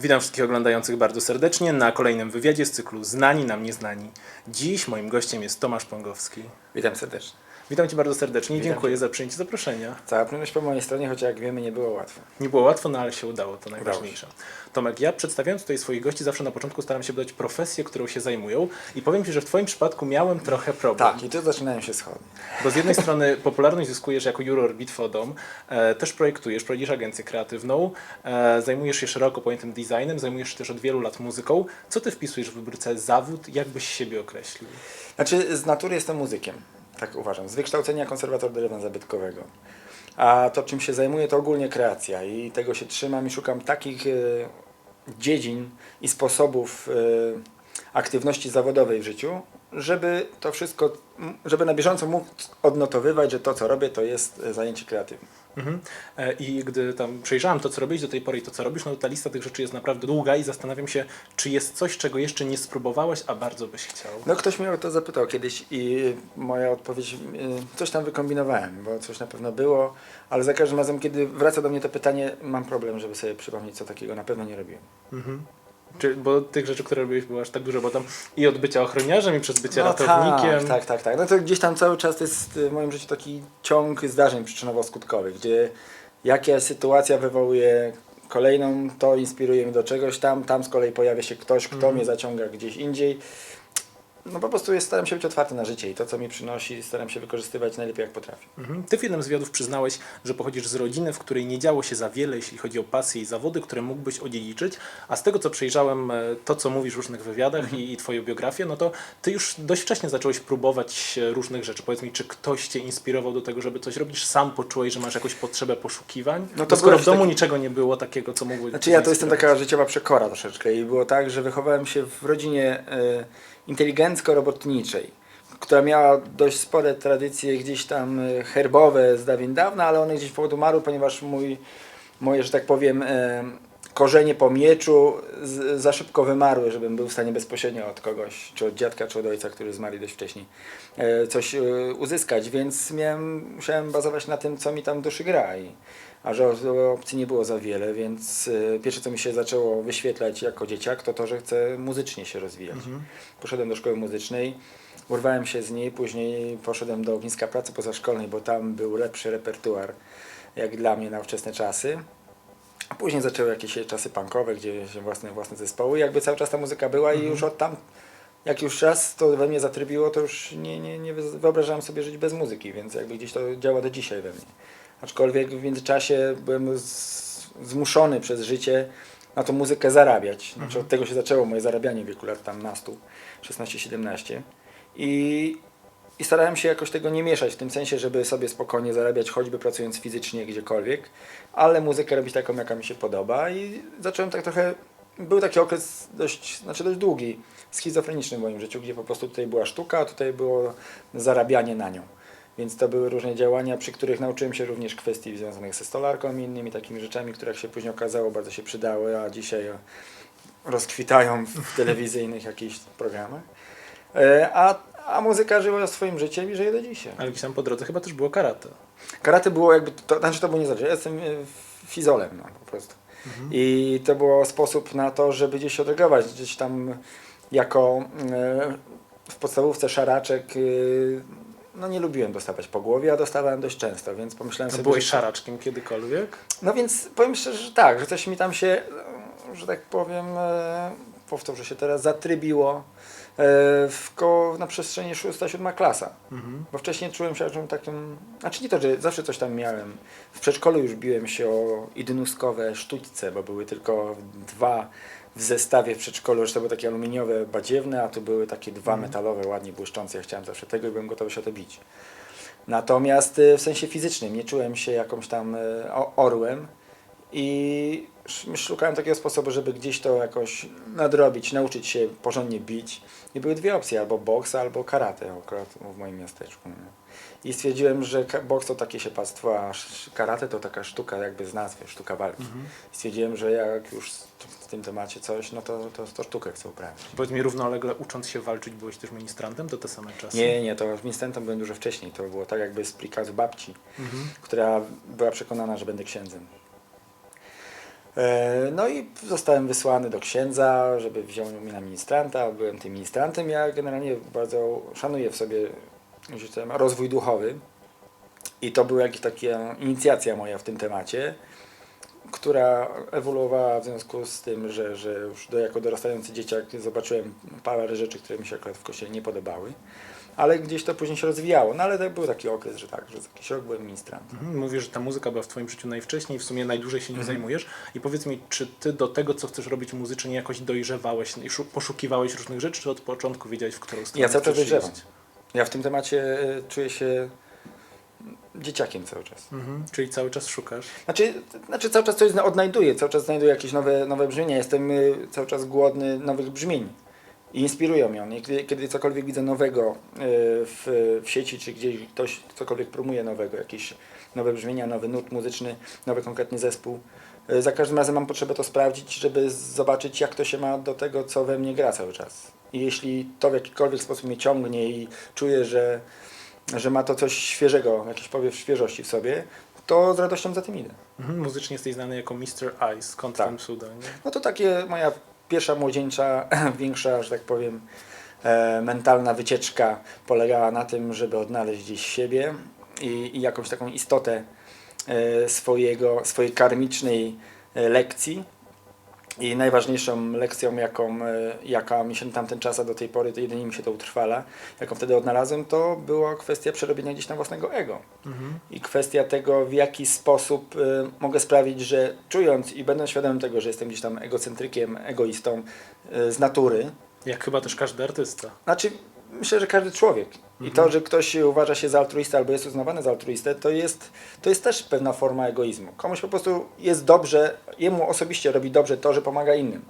Witam wszystkich oglądających bardzo serdecznie na kolejnym wywiadzie z cyklu Znani nam nieznani. Dziś moim gościem jest Tomasz Pongowski. Witam serdecznie. Witam Cię bardzo serdecznie i Witam dziękuję cię. za przyjęcie zaproszenia. Cała przyjemność po mojej stronie, choć jak wiemy nie było łatwo. Nie było łatwo, no ale się udało, to najważniejsze. Tomek, ja przedstawiając tutaj swoich gości zawsze na początku staram się dodać profesję, którą się zajmują i powiem Ci, że w Twoim przypadku miałem trochę problem. Tak, i tu zaczynają się schody. Bo z jednej strony popularność zyskujesz jako juror Bitwy o Dom, e, też projektujesz, prowadzisz agencję kreatywną, e, zajmujesz się szeroko pojętym designem, zajmujesz się też od wielu lat muzyką. Co Ty wpisujesz w wybórce zawód? Jak byś siebie określił? Znaczy, z natury jestem muzykiem, tak uważam. Z wykształcenia konserwator drewna zabytkowego. A to, czym się zajmuję, to ogólnie kreacja i tego się trzymam i szukam takich e, dziedzin i sposobów e, aktywności zawodowej w życiu, żeby to wszystko, żeby na bieżąco móc odnotowywać, że to, co robię, to jest e, zajęcie kreatywne. Mhm. E, I gdy tam przejrzałem to, co robisz do tej pory i to, co robisz, no to ta lista tych rzeczy jest naprawdę długa i zastanawiam się, czy jest coś, czego jeszcze nie spróbowałeś, a bardzo byś chciał. No ktoś mnie o to zapytał kiedyś i moja odpowiedź, y, coś tam wykombinowałem, bo coś na pewno było, ale za każdym razem, kiedy wraca do mnie to pytanie, mam problem, żeby sobie przypomnieć, co takiego na pewno nie robiłem. Mhm. Czy, bo tych rzeczy, które robiłeś było aż tak dużo, bo tam i od bycia ochroniarzem, i przez bycie No ratownikiem. Tak, tak, tak, tak. No to gdzieś tam cały czas to jest y, w moim życiu taki ciąg zdarzeń przyczynowo-skutkowych, gdzie jaka sytuacja wywołuje kolejną, to inspiruje mnie do czegoś tam, tam z kolei pojawia się ktoś, kto Mhm. mnie zaciąga gdzieś indziej. No po prostu jest, staram się być otwarty na życie i to, co mi przynosi, staram się wykorzystywać najlepiej, jak potrafię. Mhm. Ty w jednym z wywiadów przyznałeś, że pochodzisz z rodziny, w której nie działo się za wiele, jeśli chodzi o pasje i zawody, które mógłbyś odziedziczyć, a z tego co przejrzałem, e, to co mówisz w różnych wywiadach Mhm. i, i twoją biografię, no to ty już dość wcześnie zacząłeś próbować e, różnych rzeczy. Powiedz mi, czy ktoś cię inspirował do tego, żeby coś robić? Sam poczułeś, że masz jakąś potrzebę poszukiwań? No to to skoro w domu taki- niczego nie było takiego, co mogło Znaczy ja to jestem taka życiowa przekora troszeczkę i było tak, że wychowałem się w rodzinie e, inteligencko-robotniczej, która miała dość spore tradycje gdzieś tam e, herbowe z dawien dawna, ale one gdzieś podumarły, ponieważ mój, moje, że tak powiem, e, korzenie po mieczu z, za szybko wymarły, żebym był w stanie bezpośrednio od kogoś, czy od dziadka, czy od ojca, który zmarł dość wcześniej, e, coś uzyskać, więc miałem, musiałem bazować na tym, co mi tam duszy gra i a że opcji nie było za wiele, więc y, pierwsze co mi się zaczęło wyświetlać jako dzieciak, to to, że chcę muzycznie się rozwijać. Mhm. Poszedłem do szkoły muzycznej, urwałem się z niej, później poszedłem do ogniska pracy pozaszkolnej, bo tam był lepszy repertuar, jak dla mnie na wczesne czasy. Później zaczęły jakieś czasy punkowe, gdzie się własne, własne zespoły, jakby cały czas ta muzyka była i już od tam, jak już raz to we mnie zatrybiło, to już nie, nie, nie wyobrażałem sobie żyć bez muzyki, więc jakby gdzieś to działa do dzisiaj we mnie. Aczkolwiek w międzyczasie byłem z, zmuszony przez życie na tą muzykę zarabiać. Znaczy od tego się zaczęło moje zarabianie w wieku lat tam nastu, 16-17. I, I starałem się jakoś tego nie mieszać, w tym sensie, żeby sobie spokojnie zarabiać, choćby pracując fizycznie gdziekolwiek, ale muzykę robić taką, jaka mi się podoba. I zacząłem tak trochę, był taki okres dość, znaczy dość długi, schizofreniczny w moim życiu, gdzie po prostu tutaj była sztuka, a tutaj było zarabianie na nią. Więc to były różne działania, przy których nauczyłem się również kwestii związanych ze stolarką i innymi takimi rzeczami, które jak się później okazało bardzo się przydały, a dzisiaj rozkwitają w telewizyjnych jakichś programach. E, A, a muzyka żyła swoim życiem i żyje do dzisiaj. Ale gdzieś tam po drodze chyba też było karate. Karate było jakby, to, znaczy to było niezależne, ja jestem e, fizolem no, po prostu. I to było sposób na to, żeby gdzieś się odreagować, gdzieś tam jako e, w podstawówce szaraczek, no nie lubiłem dostawać po głowie, a dostawałem dość często, więc pomyślałem No sobie, byłeś że- szaraczkiem kiedykolwiek? no więc powiem szczerze, że tak, że coś mi tam się, że tak powiem, e, powtórzę się teraz, zatrybiło e, w koło, na przestrzeni 6-7 klasa. Mhm. Bo wcześniej czułem się jakimś takim, znaczy nie to, że zawsze coś tam miałem. W przedszkolu już biłem się o idnuskowe sztućce, bo były tylko dwa w zestawie w przedszkolu, że to były takie aluminiowe badziewne, a tu były takie dwa metalowe, ładnie błyszczące. Ja chciałem zawsze tego i byłem gotowy się o to bić. Natomiast e, w sensie fizycznym nie czułem się jakąś tam e, orłem i sz- szukałem takiego sposobu, żeby gdzieś to jakoś nadrobić, nauczyć się porządnie bić. I były dwie opcje, albo boks, albo karate akurat w moim miasteczku. nie. I stwierdziłem, że boks to takie się pastwo, a karate to taka sztuka jakby z nazwy, sztuka walki. I stwierdziłem, że jak już w tym temacie coś, no to, to, to sztukę chcę uprawiać. Powiedz mi, równolegle ucząc się walczyć, byłeś też ministrantem? To te same czasy? Nie, nie, to ministrantem byłem dużo wcześniej. To było tak jakby z prikazu babci, Mhm. która była przekonana, że będę księdzem. E, No i zostałem wysłany do księdza, żeby wziął mnie na ministranta. Byłem tym ministrantem. Ja generalnie bardzo szanuję w sobie rozwój duchowy. I to była jakaś taka inicjacja moja w tym temacie, która ewoluowała w związku z tym, że, że już do, jako dorastający dzieciak zobaczyłem parę rzeczy, które mi się akurat w kościele nie podobały. Ale gdzieś to później się rozwijało. No ale to był taki okres, że tak, że za jakiś rok byłem ministrantem. Mhm, Mówisz, że ta muzyka była w twoim życiu najwcześniej, w sumie najdłużej się nim Mhm. zajmujesz. I powiedz mi, czy ty do tego, co chcesz robić muzycznie, jakoś dojrzewałeś i szu- poszukiwałeś różnych rzeczy, czy od początku wiedziałeś, w którą stronę Ja cały czas dojrzewam. Ja w tym temacie e, czuję się dzieciakiem cały czas. Mhm, czyli cały czas szukasz. Znaczy, znaczy cały czas coś odnajduję, cały czas znajduję jakieś nowe, nowe brzmienia. Jestem y, cały czas głodny nowych brzmień. I inspirują mnie. I Kiedy, kiedy cokolwiek widzę nowego y, w, w sieci, czy gdzieś ktoś cokolwiek promuje nowego, jakieś nowe brzmienia, nowy nut muzyczny, nowy konkretny zespół, y, za każdym razem mam potrzebę to sprawdzić, żeby zobaczyć, jak to się ma do tego, co we mnie gra cały czas. I jeśli to w jakikolwiek sposób mnie ciągnie i czuję, że, że ma to coś świeżego, jakiś powiew świeżości w sobie, to z radością za tym idę. Mhm, muzycznie jesteś znany jako Mr. Ice, skąd Tak. ten? No to takie moja pierwsza młodzieńcza, większa, że tak powiem, e, mentalna wycieczka polegała na tym, żeby odnaleźć gdzieś siebie i, i jakąś taką istotę e, swojego, swojej karmicznej e, lekcji. I najważniejszą lekcją, jaką, e, jaka mi się na tamten czas, a do tej pory to jedynie mi się to utrwala, jaką wtedy odnalazłem, to była kwestia przerobienia gdzieś tam własnego ego Mhm. i kwestia tego, w jaki sposób y, mogę sprawić, że czując i będąc świadomym tego, że jestem gdzieś tam egocentrykiem, egoistą y, z natury, Jak chyba też każdy artysta. znaczy myślę, że każdy człowiek i to, że ktoś uważa się za altruistę albo jest uznawany za altruistę, to jest, to jest też pewna forma egoizmu. Komuś po prostu jest dobrze, jemu osobiście robi dobrze to, że pomaga innym.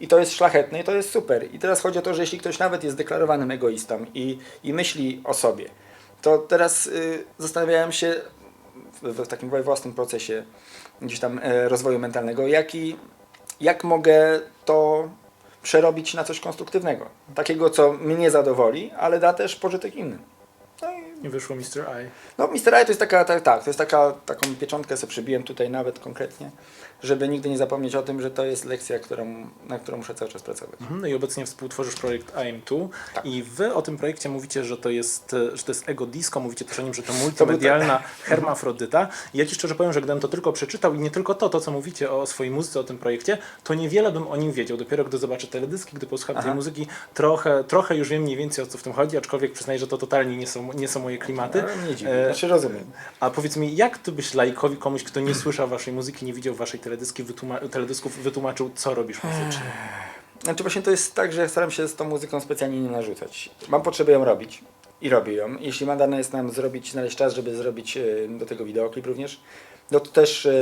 I to jest szlachetne i to jest super. I teraz chodzi o to, że jeśli ktoś nawet jest deklarowanym egoistą i, i myśli o sobie, to teraz y, zastanawiałem się w, w takim własnym procesie gdzieś tam e, rozwoju mentalnego, jaki, jak mogę to przerobić na coś konstruktywnego. Takiego, co mnie zadowoli, ale da też pożytek innym. I I wyszło Mr. I. no, Mr. Eye to jest taka, tak, tak, to jest taka, taką pieczątkę sobie przybiłem tutaj nawet konkretnie, żeby nigdy nie zapomnieć o tym, że to jest lekcja, którą, na którą muszę cały czas pracować. Mhm, No i obecnie współtworzysz projekt IM2 Tak. i wy o tym projekcie mówicie, że to jest, e, że to jest ego disco, mówicie też o nim, że to multimedialna hermafrodyta. I ja ci szczerze powiem, że gdybym to tylko przeczytał i nie tylko to, to co mówicie o swojej muzyce, o tym projekcie, to niewiele bym o nim wiedział. Dopiero gdy zobaczę teledyski, gdy posłucham tej Aha. muzyki, trochę, trochę już wiem mniej więcej o co w tym chodzi, aczkolwiek przyznaję, że to totalnie nie są, nie są moje klimaty. Ale mnie dziwi, E, znaczy rozumiem. A powiedz mi, jak ty byś lajkowi, komuś, kto nie słyszał waszej muzyki, nie widział waszej teledyski, wytłuma- teledysków, wytłumaczył, co robisz muzycznie? Znaczy właśnie to jest tak, że ja staram się z tą muzyką specjalnie nie narzucać. Mam potrzebę ją robić i robię ją. Jeśli ma dane jest nam zrobić, znaleźć czas, żeby zrobić e, do tego wideoklip również, no to też e,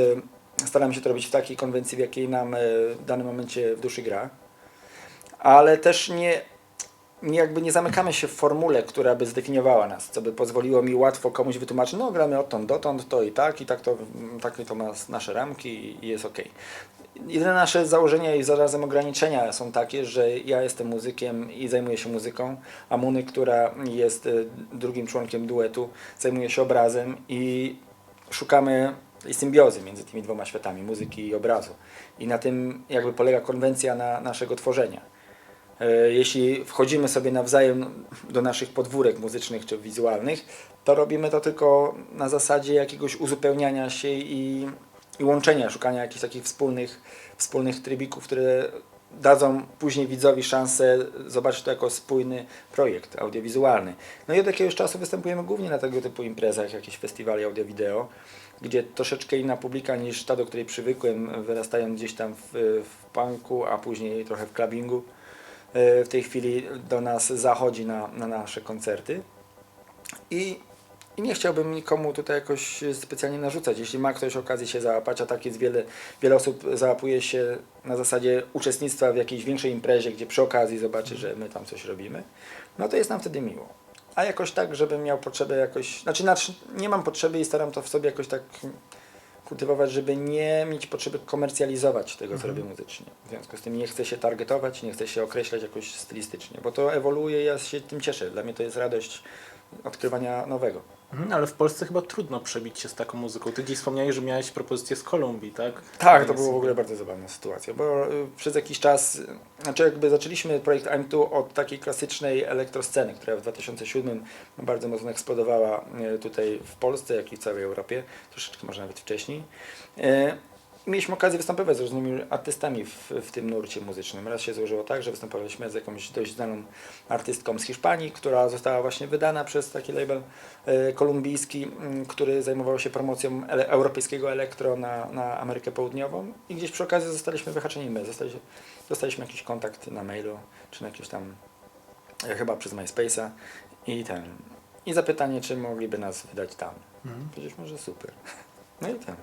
staram się to robić w takiej konwencji, w jakiej nam w danym momencie w duszy gra. Ale też nie, nie jakby nie zamykamy się w formule, która by zdefiniowała nas, co by pozwoliło mi łatwo komuś wytłumaczyć, no gramy odtąd dotąd, to i tak, i tak to, takie to ma nasze ramki i jest okej. Jedyne nasze założenia i zarazem ograniczenia są takie, że ja jestem muzykiem i zajmuję się muzyką, a Muny, która jest y, drugim członkiem duetu, zajmuje się obrazem i szukamy symbiozy między tymi dwoma światami, muzyki i obrazu. I na tym jakby polega konwencja na naszego tworzenia. E, Jeśli wchodzimy sobie nawzajem do naszych podwórek muzycznych czy wizualnych, to robimy to tylko na zasadzie jakiegoś uzupełniania się i, i łączenia, szukania jakichś takich wspólnych, wspólnych trybików, które dadzą później widzowi szansę zobaczyć to jako spójny projekt audiowizualny. No i od jakiegoś czasu występujemy głównie na tego typu imprezach, jakieś festiwali audio-wideo, gdzie troszeczkę inna publika niż ta, do której przywykłem, wyrastając gdzieś tam w, w punku, a później trochę w clubbingu w tej chwili do nas zachodzi na, na nasze koncerty. I, I nie chciałbym nikomu tutaj jakoś specjalnie narzucać. Jeśli ma ktoś okazję się załapać, a tak jest wiele, wiele osób załapuje się na zasadzie uczestnictwa w jakiejś większej imprezie, gdzie przy okazji zobaczy, że my tam coś robimy, no to jest nam wtedy miło. A jakoś tak, żebym miał potrzebę jakoś, znaczy, znaczy nie mam potrzeby i staram to w sobie jakoś tak kultywować, żeby nie mieć potrzeby komercjalizować tego, co robię muzycznie. W związku z tym nie chcę się targetować, nie chcę się określać jakoś stylistycznie, bo to ewoluuje i ja się tym cieszę. Dla mnie to jest radość odkrywania nowego. Mhm, ale w Polsce chyba trudno przebić się z taką muzyką. Ty gdzieś wspomniałeś, że miałeś propozycję z Kolumbii, tak? Tak, to była w ogóle bardzo zabawna sytuacja, bo y, przez jakiś czas, y, znaczy jakby zaczęliśmy projekt I'm Tu od takiej klasycznej elektrosceny, która w 2007 bardzo mocno eksplodowała y, tutaj w Polsce, jak i w całej Europie, troszeczkę może nawet wcześniej. Mieliśmy okazję występować z różnymi artystami w, w tym nurcie muzycznym. Raz się złożyło tak, że występowaliśmy z jakąś dość znaną artystką z Hiszpanii, która została właśnie wydana przez taki label e, kolumbijski, który zajmował się promocją ele europejskiego elektro na, na Amerykę Południową i gdzieś przy okazji zostaliśmy wyhaczeni my. Zostaliśmy, dostaliśmy jakiś kontakt na mailu, czy na jakiś tam, e, chyba przez MySpace'a i ten. I zapytanie, czy mogliby nas wydać tam. Mhm. Powiedzieliśmy, że super. No i ten.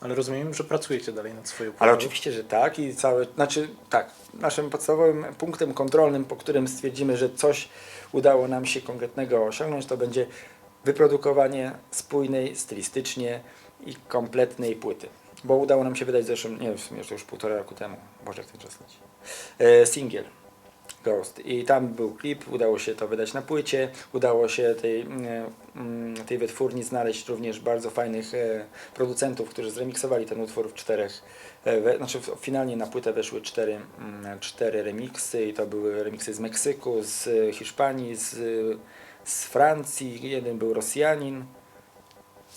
Ale rozumiem, że pracujecie dalej nad swoją Ale oczywiście, że tak i całe, znaczy tak, naszym podstawowym punktem kontrolnym, po którym stwierdzimy, że coś udało nam się konkretnego osiągnąć, to będzie wyprodukowanie spójnej, stylistycznie i kompletnej płyty. Bo udało nam się wydać w zeszłym, nie wiem, to już półtora roku temu, Boże jak ten czas leci, e, singiel Ghost. I tam był klip, udało się to wydać na płycie, udało się tej, mm, mm, tej wytwórni znaleźć również bardzo fajnych e, producentów, którzy zremiksowali ten utwór w czterech, e, znaczy finalnie na płytę weszły cztery, mm, cztery remiksy i to były remiksy z Meksyku, z e, Hiszpanii, z, z Francji, jeden był Rosjanin.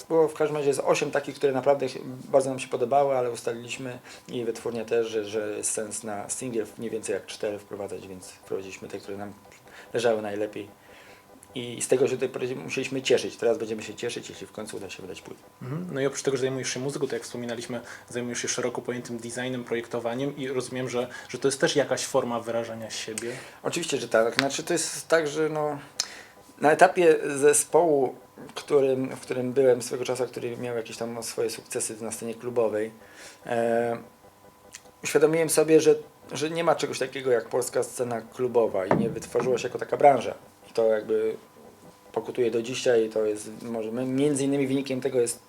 Było w każdym razie z osiem takich, które naprawdę bardzo nam się podobały, ale ustaliliśmy i wytwórnia też, że, że jest sens na singiel mniej więcej jak cztery wprowadzać, więc wprowadziliśmy te, które nam leżały najlepiej. I z tego się pory musieliśmy cieszyć. Teraz będziemy się cieszyć, jeśli w końcu uda się wydać płytę. Mhm. No i oprócz tego, że zajmujesz się muzyką, to jak wspominaliśmy, zajmujesz się szeroko pojętym designem, projektowaniem i rozumiem, że, że to jest też jakaś forma wyrażania siebie. Oczywiście, że tak. Znaczy to jest tak, że no, na etapie zespołu, którym, w którym byłem swego czasu, który miał jakieś tam swoje sukcesy na scenie klubowej, e, uświadomiłem sobie, że, że nie ma czegoś takiego jak polska scena klubowa i nie wytworzyła się jako taka branża. I to jakby pokutuje do dzisiaj i to jest może między innymi wynikiem tego jest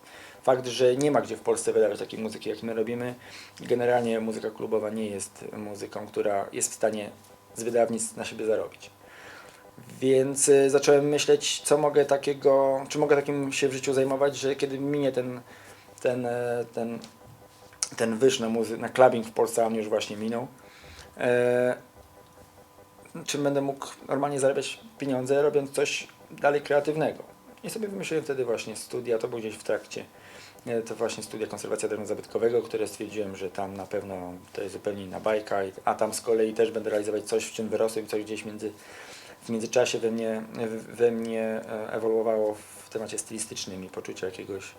fakt, że nie ma gdzie w Polsce wydawać takiej muzyki, jak my robimy. Generalnie muzyka klubowa nie jest muzyką, która jest w stanie z wydawnictw na siebie zarobić. Więc y, zacząłem myśleć, co mogę takiego, czy mogę takim się w życiu zajmować, że kiedy minie ten, ten, e, ten, ten wyż na, muzy- na clubbing w Polsce, a już właśnie minął, e, czy będę mógł normalnie zarabiać pieniądze, robiąc coś dalej kreatywnego. I sobie wymyśliłem wtedy właśnie studia, to było gdzieś w trakcie, e, to właśnie studia konserwacja drewna zabytkowego, które stwierdziłem, że tam na pewno to jest zupełnie inna bajka, a tam z kolei też będę realizować coś, w czym wyrosłem, coś gdzieś między, w międzyczasie we mnie, we mnie e, ewoluowało w temacie stylistycznym i poczucia jakiegoś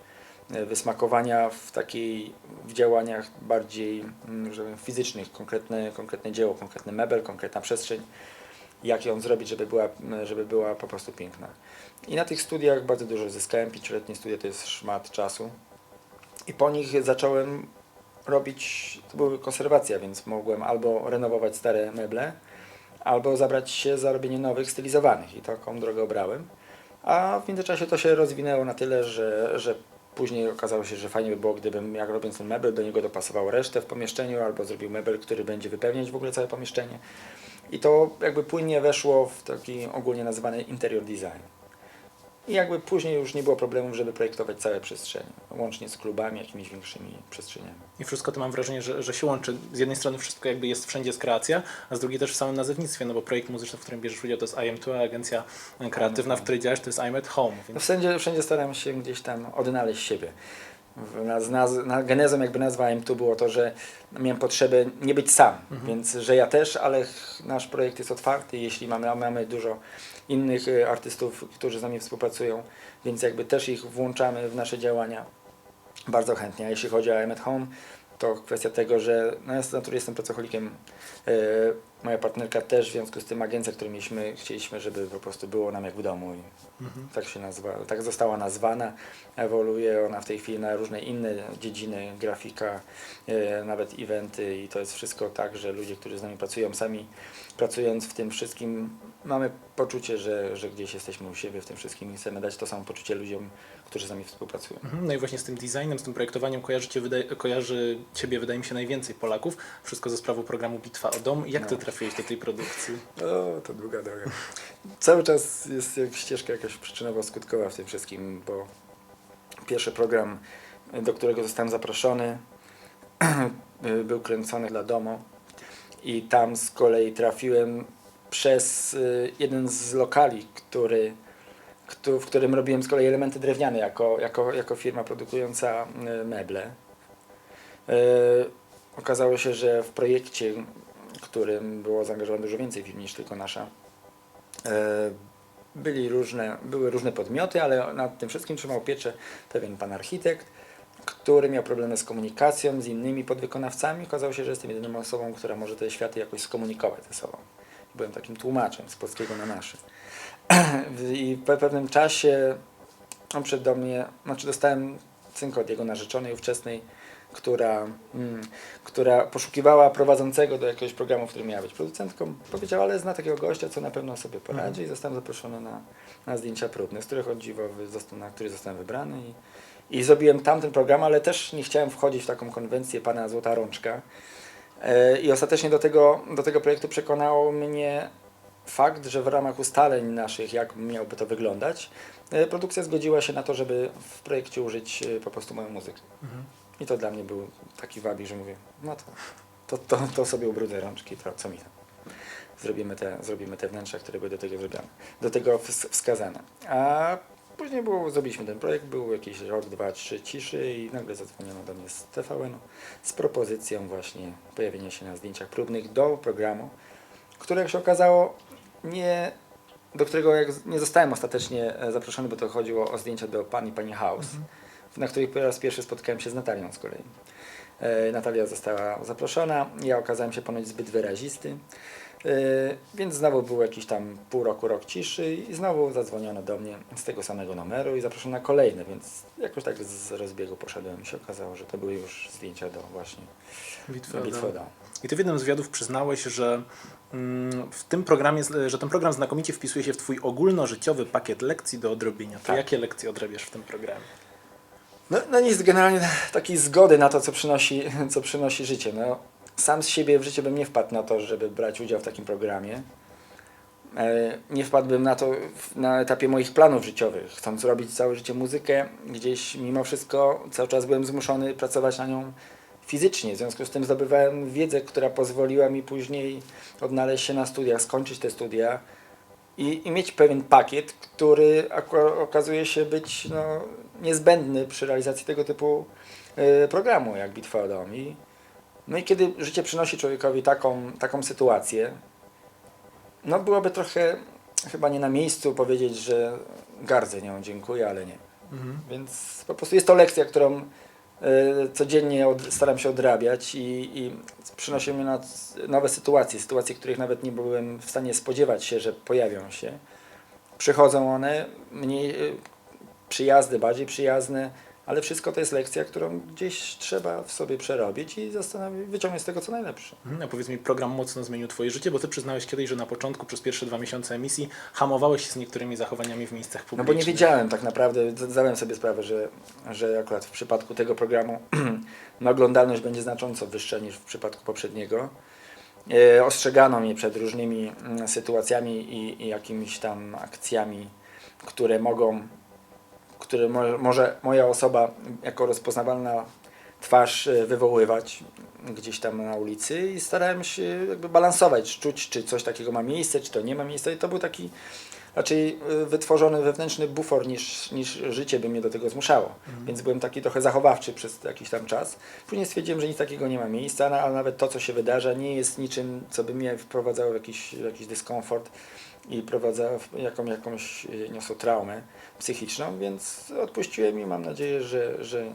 e, wysmakowania w takiej, w działaniach bardziej mm, że powiem, fizycznych, konkretne, konkretne dzieło, konkretny mebel, konkretna przestrzeń, jak ją zrobić, żeby była, żeby była po prostu piękna. I na tych studiach bardzo dużo zyskałem, pięcioletnie studia to jest szmat czasu. I po nich zacząłem robić, to były konserwacja, więc mogłem albo renowować stare meble, albo zabrać się za robienie nowych, stylizowanych i taką drogę obrałem. A w międzyczasie to się rozwinęło na tyle, że, że później okazało się, że fajnie by było, gdybym jak robiąc ten mebel, do niego dopasował resztę w pomieszczeniu, albo zrobił mebel, który będzie wypełniać w ogóle całe pomieszczenie. I to jakby płynnie weszło w taki ogólnie nazywany interior design. I jakby później już nie było problemów, żeby projektować całe przestrzenie, łącznie z klubami, jakimiś większymi przestrzeniami. I wszystko to mam wrażenie, że, że się łączy. Z jednej strony wszystko jakby jest wszędzie jest kreacja, a z drugiej też w samym nazewnictwie, no bo projekt muzyczny, w którym bierzesz udział, to jest IM2, a agencja kreatywna, w której działasz, to jest I'm at Home. No Więc wszędzie, wszędzie staram się gdzieś tam odnaleźć siebie. Na, na, genezą jakby nazwałem tu było to, że miałem potrzebę nie być sam, więc że ja też, ale nasz projekt jest otwarty, jeśli mamy, mamy dużo innych y, artystów, którzy z nami współpracują, więc jakby też ich włączamy w nasze działania bardzo chętnie. A jeśli chodzi o I'm at Home, to kwestia tego, że no ja z natury jestem pracocholikiem. E, moja partnerka też, w związku z tym agencja, którą mieliśmy, chcieliśmy, żeby po prostu było nam jak w domu. I tak się nazywa, tak została nazwana. Ewoluuje ona w tej chwili na różne inne dziedziny, grafika, e, nawet eventy i to jest wszystko tak, że ludzie, którzy z nami pracują, sami pracując w tym wszystkim mamy poczucie, że, że gdzieś jesteśmy u siebie w tym wszystkim i chcemy dać to samo poczucie ludziom, którzy z nami współpracują. Mhm, No i właśnie z tym designem, z tym projektowaniem kojarzy, cię, wydaje, kojarzy Ciebie, wydaje mi się, najwięcej Polaków. Wszystko ze sprawą programu Bitwa o Dom. Jak Ty No. trafiłeś do tej produkcji? O, to długa droga. Cały czas jest ścieżka jakaś przyczynowo-skutkowa w tym wszystkim, bo pierwszy program, do którego zostałem zaproszony, był kręcony dla domu i tam z kolei trafiłem przez y, jeden z lokali, który, któ- w którym robiłem z kolei elementy drewniane jako, jako, jako firma produkująca y, meble. Y, Okazało się, że w projekcie, w którym było zaangażowane dużo więcej firm niż tylko nasza, byli różne, były różne podmioty, ale nad tym wszystkim trzymał pieczę pewien pan architekt, który miał problemy z komunikacją z innymi podwykonawcami. Okazało się, że jestem jedyną osobą, która może te światy jakoś skomunikować ze sobą. Byłem takim tłumaczem z polskiego na nasze. I po pewnym czasie on przed do mnie, znaczy dostałem cynk od jego narzeczonej ówczesnej, która, mm, która poszukiwała prowadzącego do jakiegoś programu, w którym miała być producentką. Powiedziała, ale zna takiego gościa, co na pewno sobie poradzi i zostałem zaproszony na, na zdjęcia próbne, z których od dziwo na który zostałem wybrany i, i zrobiłem tamten program, ale też nie chciałem wchodzić w taką konwencję pana Złota Rączka. E, I ostatecznie do tego, do tego projektu przekonał mnie fakt, że w ramach ustaleń naszych, jak miałoby to wyglądać, e, produkcja zgodziła się na to, żeby w projekcie użyć e, po prostu moją muzykę. Mhm. I to dla mnie był taki wabik, że mówię, no to, to, to, to sobie ubrudzę rączki, to co mi tam. Zrobimy te, zrobimy te wnętrza, które były do tego zrobione, do tego ws- wskazane. A później było, zrobiliśmy ten projekt, był jakiś rok, dwa, trzy ciszy i nagle zadzwoniono do mnie z TVN z propozycją właśnie pojawienia się na zdjęciach próbnych do programu, które jak się okazało nie, do którego jak nie zostałem ostatecznie e, zaproszony, bo to chodziło o zdjęcia do Pani Pani House na których po raz pierwszy spotkałem się z Natalią z kolei. E, Natalia została zaproszona, ja okazałem się ponoć zbyt wyrazisty, więc znowu był jakiś tam pół roku, rok ciszy i znowu zadzwoniono do mnie z tego samego numeru i zaproszono na kolejne, więc jakoś tak z rozbiegu poszedłem i się okazało, że to były już zdjęcia do właśnie Bitwy. I Ty w jednym z wywiadów przyznałeś, że mm, w tym programie, że ten program znakomicie wpisuje się w Twój ogólnożyciowy pakiet lekcji do odrobienia. To Tak. jakie lekcje odrabiasz w tym programie? No, no nic, generalnie takiej zgody na to, co przynosi, co przynosi życie. No, sam z siebie w życiu bym nie wpadł na to, żeby brać udział w takim programie. E, Nie wpadłbym na to na etapie moich planów życiowych. Chcąc robić całe życie muzykę, gdzieś mimo wszystko cały czas byłem zmuszony pracować na nią fizycznie. W związku z tym zdobywałem wiedzę, która pozwoliła mi później odnaleźć się na studiach, skończyć te studia i, i mieć pewien pakiet, który okazuje się być no, niezbędny przy realizacji tego typu y, programu jak Bitwa o Dom. I, no i kiedy życie przynosi człowiekowi taką, taką sytuację, no byłoby trochę chyba nie na miejscu powiedzieć, że gardzę nią, dziękuję, ale nie. Mhm. Więc po prostu jest to lekcja, którą y, codziennie od, staram się odrabiać i, i przynosi na nowe sytuacje, sytuacje, których nawet nie byłem w stanie spodziewać się, że pojawią się. Przychodzą one, mniej y, przyjazne, bardziej przyjazne, ale wszystko to jest lekcja, którą gdzieś trzeba w sobie przerobić i zastanowić, wyciągnąć z tego co najlepsze. A powiedz mi, program mocno zmienił Twoje życie, bo Ty przyznałeś kiedyś, że na początku, przez pierwsze dwa miesiące emisji, hamowałeś się z niektórymi zachowaniami w miejscach No publicznych. bo nie wiedziałem tak naprawdę, zdałem sobie sprawę, że, że akurat w przypadku tego programu no, oglądalność będzie znacząco wyższa niż w przypadku poprzedniego. E, ostrzegano mnie przed różnymi mm, sytuacjami i, i jakimiś tam akcjami, które mogą, które mo, może moja osoba jako rozpoznawalna twarz e, wywoływać gdzieś tam na ulicy i starałem się jakby balansować, czuć czy coś takiego ma miejsce, czy to nie ma miejsca. I to był taki raczej y, wytworzony wewnętrzny bufor niż, niż życie by mnie do tego zmuszało. Więc byłem taki trochę zachowawczy przez jakiś tam czas. Później stwierdziłem, że nic takiego nie ma miejsca, no, ale nawet to, co się wydarza, nie jest niczym, co by mnie wprowadzało w jakiś, jakiś dyskomfort i prowadzało jaką, jakąś y, niosło traumę psychiczną, więc odpuściłem i mam nadzieję, że, że,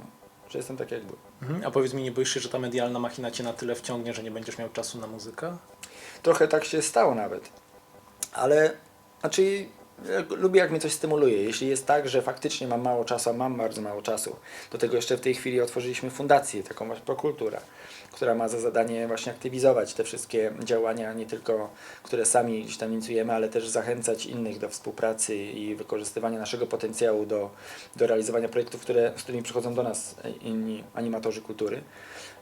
że jestem tak jak był. Mhm. A powiedz mi, nie boisz się, że ta medialna machina Cię na tyle wciągnie, że nie będziesz miał czasu na muzykę? Trochę tak się stało nawet. Ale znaczy lubię jak mnie coś stymuluje. Jeśli jest tak, że faktycznie mam mało czasu, a mam bardzo mało czasu, do tego jeszcze w tej chwili otworzyliśmy fundację, taką właśnie Prokultura, która ma za zadanie właśnie aktywizować te wszystkie działania, nie tylko które sami gdzieś tam inicjujemy, ale też zachęcać innych do współpracy i wykorzystywania naszego potencjału do, do realizowania projektów, które, z którymi przychodzą do nas inni animatorzy kultury.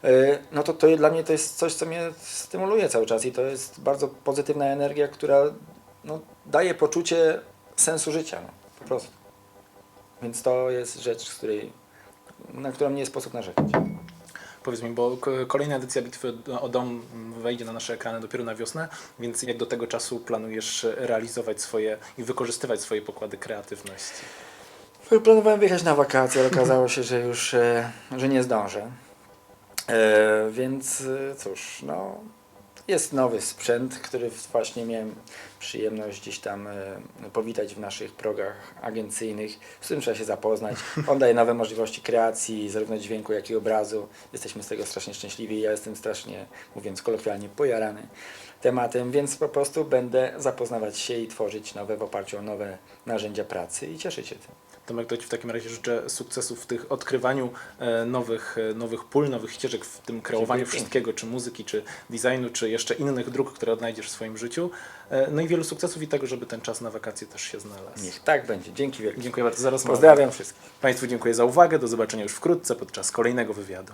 E, No to, to dla mnie to jest coś, co mnie stymuluje cały czas i to jest bardzo pozytywna energia, która no, daje poczucie sensu życia, no, po prostu. Więc to jest rzecz, z której, na którą nie jest sposób narzekać. Powiedz mi, bo kolejna edycja Bitwy o Dom wejdzie na nasze ekrany dopiero na wiosnę, więc jak do tego czasu planujesz realizować swoje i wykorzystywać swoje pokłady kreatywności? Planowałem wyjechać na wakacje, ale okazało się, że już e, że nie zdążę. E, więc e, cóż, no, jest nowy sprzęt, który właśnie miałem przyjemność gdzieś tam e, powitać w naszych progach agencyjnych, z którym trzeba się zapoznać. On daje nowe możliwości kreacji, zarówno dźwięku, jak i obrazu. Jesteśmy z tego strasznie szczęśliwi. Ja jestem strasznie, mówiąc kolokwialnie, pojarany tematem, więc po prostu będę zapoznawać się i tworzyć nowe w oparciu o nowe narzędzia pracy i cieszyć się tym. Tomek, to Ci w takim razie życzę sukcesów w tych odkrywaniu e, nowych, e, nowych pól, nowych ścieżek, w tym kreowaniu Dziękuję wszystkiego, czy muzyki, czy designu, czy jeszcze innych dróg, które odnajdziesz w swoim życiu. E, No i wielu sukcesów i tego, żeby ten czas na wakacje też się znalazł. Niech tak będzie. Dzięki wielkie. Dziękuję bardzo za rozmowę. Pozdrawiam wszystkich. Państwu dziękuję za uwagę. Do zobaczenia już wkrótce podczas kolejnego wywiadu.